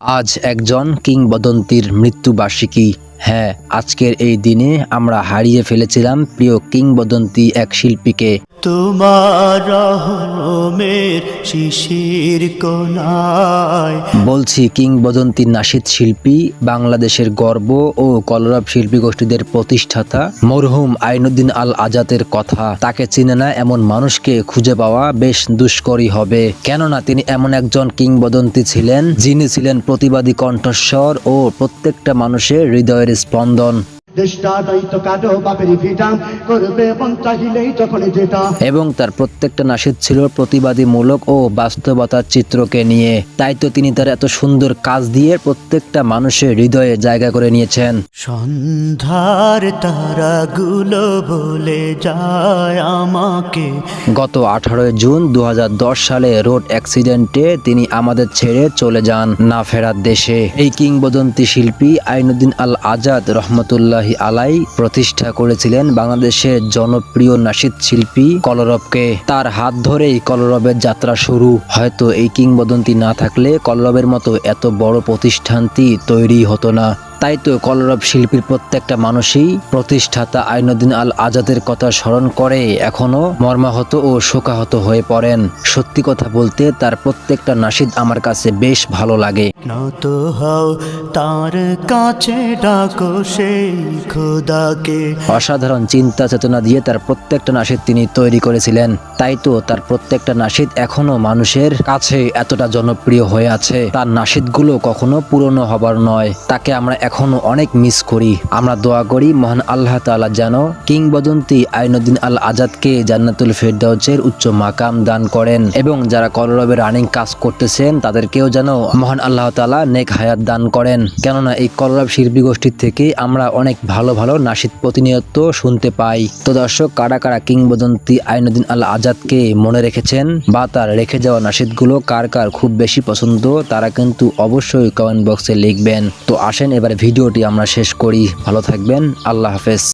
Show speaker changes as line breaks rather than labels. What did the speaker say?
আজ একজন কিংবদন্তির মৃত্যুবার্ষিকী। হ্যাঁ আজকের এই দিনে আমরা হারিয়ে ফেলেছিলাম প্রিয় কিংবদন্তি এক শিল্পীকে।
তোমার রহমের শিশির কোনায়
বলছি, কিংবদন্তি নাশিদ শিল্পী, বাংলাদেশের গর্ব ও কলরব শিল্পী গোষ্ঠীদের প্রতিষ্ঠাতা মরহুম আইনুদ্দিন আল আজাদের কথা। তাকে চিনে না এমন মানুষকে খুঁজে পাওয়া বেশ দুষ্করই হবে। কেননা তিনি এমন একজন কিংবদন্তি ছিলেন, যিনি ছিলেন প্রতিবাদী কণ্ঠস্বর ও প্রত্যেকটা মানুষের হৃদয়ের স্পন্দন। এবং তার প্রত্যেকটা নাসিদ ছিল প্রতিবাদীমূলক ও বাস্তবতার চিত্রকে নিয়ে। তাই তো তিনি তার এত সুন্দর কাজ দিয়ে প্রত্যেকটা মানুষের হৃদয়ে জায়গা করে নিয়েছেন।
সন্ধ্যার তারাগুলো বলে যায় আমাকে।
গত আঠারোই জুন দু হাজার দশ সালে রোড অ্যাক্সিডেন্টে তিনি আমাদের ছেড়ে চলে যান না ফেরার দেশে। এই কিংবদন্তি শিল্পী আইনুদ্দিন আল আজাদ রহমতুল্লাহি আলাই প্রতিষ্ঠা করেছিলেন বাংলাদেশের জনপ্রিয় নাসিদ শিল্পী কলরবকে। তার হাত ধরেই কলরবের যাত্রা শুরু। হয়তো এই কিংবদন্তি না থাকলে কলরবের মতো এত বড় প্রতিষ্ঠানটি তৈরি হতো না। তাই তো কলরব শিল্পীর প্রত্যেকটা মানুষই প্রতিষ্ঠাতা আইনুদ্দিন আল আজাদের কথা স্মরণ করে এখনও মর্মাহত ও শোকাহত হয়ে পড়েন। সত্যি কথা বলতে তার প্রত্যেকটা নাসিদ আমার কাছে বেশ ভালো লাগে।
নত হও তার কাছে ডাকো সেই খোদাকে।
অসাধারণ চিন্তা চেতনা দিয়ে তার প্রত্যেকটা নাসিদ তিনি তৈরি করেছিলেন। তাই তো তার প্রত্যেকটা নাসিদ এখনও মানুষের কাছে এতটা জনপ্রিয় হয়ে আছে। তার নাসিদগুলো কখনো পুরনো হবার নয়। তাকে আমরা এখনও অনেক মিস করি। আমরা দোয়া করি, মহান আল্লাহ তাআলা যেন কিংবদন্তি আইনুদ্দিন আল আজাদকে জান্নাতুল ফেরদাউসের উচ্চ মাকাম দান করেন এবং যারা কলরবের রানিং কাজ করতেছেন, তাদেরকেও যেন মহান আল্লাহ তাআলা নেক হায়াত দান করেন। কেননা এই কলরব শিল্পী গোষ্ঠীর থেকে আমরা অনেক ভালো ভালো নাসিদ প্রতিনিয়ত শুনতে পাই। তো দর্শক, কারা কারা কিংবদন্তি আইনুদ্দিন আল আজাদকে মনে রেখেছেন বা তার রেখে যাওয়া নাসিদগুলো কার কার খুব বেশি পছন্দ, তারা কিন্তু অবশ্যই কমেন্ট বক্সে লিখবেন। তো আসেন এবার ভিডিওটি আমরা শেষ করি। ভালো থাকবেন। আল্লাহ হাফেজ।